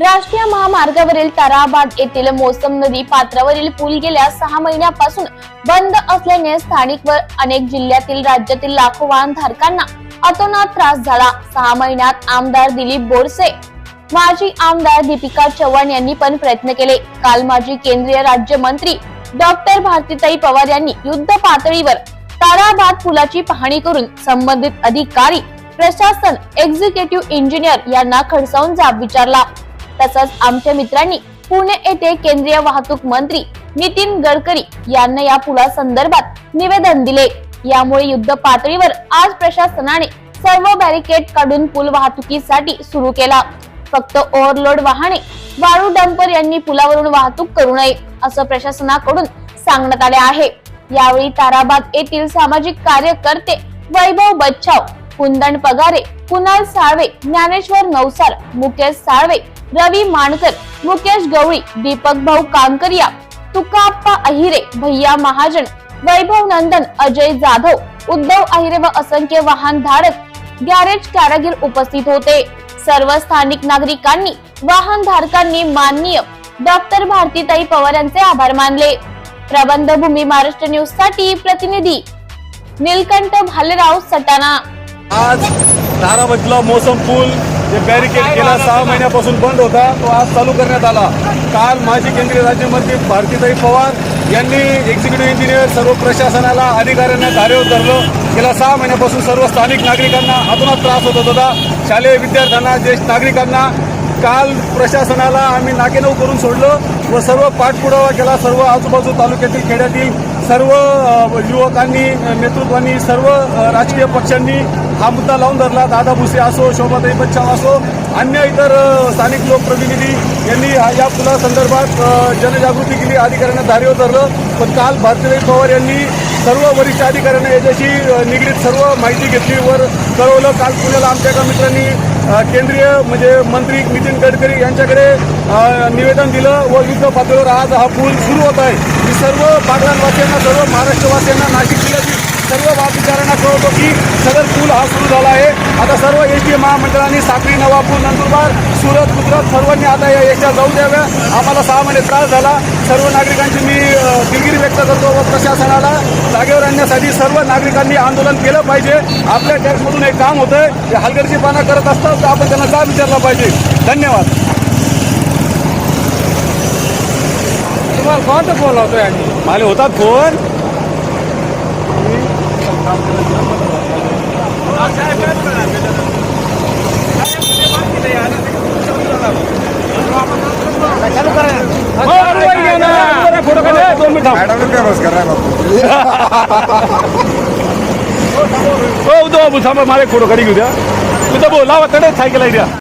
राष्ट्रीय महामार्गावरील ताराबाद येथील मोसम नदी पात्रावरील पूल गेल्या सहा महिन्यापासून बंद असल्याने स्थानिक व अनेक जिल्ह्यातील राज्यातील लाखो वाहनधारकांना अतोनात त्रास झाला. सहा महिन्यात आमदार दिलीप बोरसे माजी आमदार दीपिका चव्हाण यांनी पण प्रयत्न केले. काल माजी केंद्रीय राज्यमंत्री डॉक्टर भारतीताई पवार यांनी युद्ध पातळीवर ताराबाद पुलाची पाहणी करून संबंधित अधिकारी प्रशासन एक्झिक्युटिव्ह इंजिनियर यांना खडसावून जाब विचारला. तसंच आमच्या मित्रांनी पुणे येथे केंद्रीय वाहतूक मंत्री नितीन गडकरी यांना या पुलासंदर्भात निवेदन दिले. यामुळे युद्ध पातळीवर आज प्रशासनाने सर्व बॅरिकेड काढून पूल वाहतुकीसाठी सुरू केला. फक्त ओव्हरलोड वाहने वाळू डंपर यांनी पुलावरून वाहतूक करू नये असं प्रशासनाकडून सांगण्यात आले आहे. यावेळी ताराबाद येथील सामाजिक कार्यकर्ते वैभव बच्छाव कुंदन पगारे कुणाल साळवे ज्ञानेश्वर नवसार मुकेश साळवे रवी मानकर मुकेश गवळी दीपक भाऊ कांकरिया तुकाप्पा अहिरे भैया महाजन वैभव नंदन अजय जाधव उद्धव अहिरे व असंख्य वाहन धारक गॅरेज कारागीर उपस्थित होते. सर्व स्थानिक नागरिकांनी वाहन धारकांनी माननीय डॉक्टर भारतीताई पवार यांचे आभार मानले. प्रबंध भूमी महाराष्ट्र न्यूजसाठी प्रतिनिधी नीलकंठ भालेराव सटाणा. आज धारामधला मोसम पूल जे बॅरिकेड गेल्या सहा महिन्यापासून बंद होता तो आज चालू करण्यात आला. काल माजी केंद्रीय राज्यमंत्री भारतीताई पवार यांनी एक्झिक्युटिव्ह इंजिनियर सर्व प्रशासनाला अधिकाऱ्यांना धारेवर धरलं. गेल्या सहा महिन्यापासून सर्व स्थानिक नागरिकांना अतोनात त्रास होत होता. शालेय विद्यार्थ्यांना ज्येष्ठ नागरिकांना काल प्रशासनाला आम्ही नाकेनऊ करून सोडलं व सर्व पाठपुरावा केला. सर्व आजूबाजू तालुक्यातील खेड्यातील सर्व युवकांनी नेतृत्वांनी सर्व राजकीय पक्षांनी हा मुद्दा लावून धरला. दादा भुसे असो शोभाताई बच्चाव असो अन्य इतर स्थानिक लोकप्रतिनिधी यांनी या पुलासंदर्भात जनजागृती केली. अधिकाऱ्यांना धारेवर धरलं. पण काल भारतीय पवार यांनी सर्व वरिष्ठ अधिकाऱ्यांना याच्याशी निगडीत सर्व माहिती घेतली वर कळवलं. काल पुण्याला आमच्या एका मित्रांनी केंद्रीय म्हणजे मंत्री नितीन गडकरी यांच्याकडे निवेदन दिलं व युद्ध पातळीवर आज हा पूल सुरू होत आहे. मी सर्व बागलांवासियांना सर्व महाराष्ट्रवासियांना नाशिक जिल्ह्यातील सर्व वाहतूकदारांना कळवतो की सदर पूल हा सुरू झाला आहे. आता सर्व एस टी महामंडळाने साक्री नवापूर नंदुरबार सुरत गुजरात सर्वांनी आता या एसट्या जाऊ द्याव्या. आम्हाला सहा महिने त्रास झाला. सर्व नागरिकांची मी दिलगिरी व्यक्त करतो व प्रशासनाला जागेवर आणण्यासाठी सर्व नागरिकांनी आंदोलन केलं पाहिजे. आपल्या टॅक्समधून एक काम होतंय ते हलगर्जीपणा करत असतात तर आपण त्यांना का विचारला पाहिजे. धन्यवाद. तुम्हाला कोणता फोन लावतोय आम्ही? मला होतात फोन हो उद्धव बाबू थांबा मला एक फोटो काढी घेऊ द्या उद्या भाऊ कडे सायकल द्या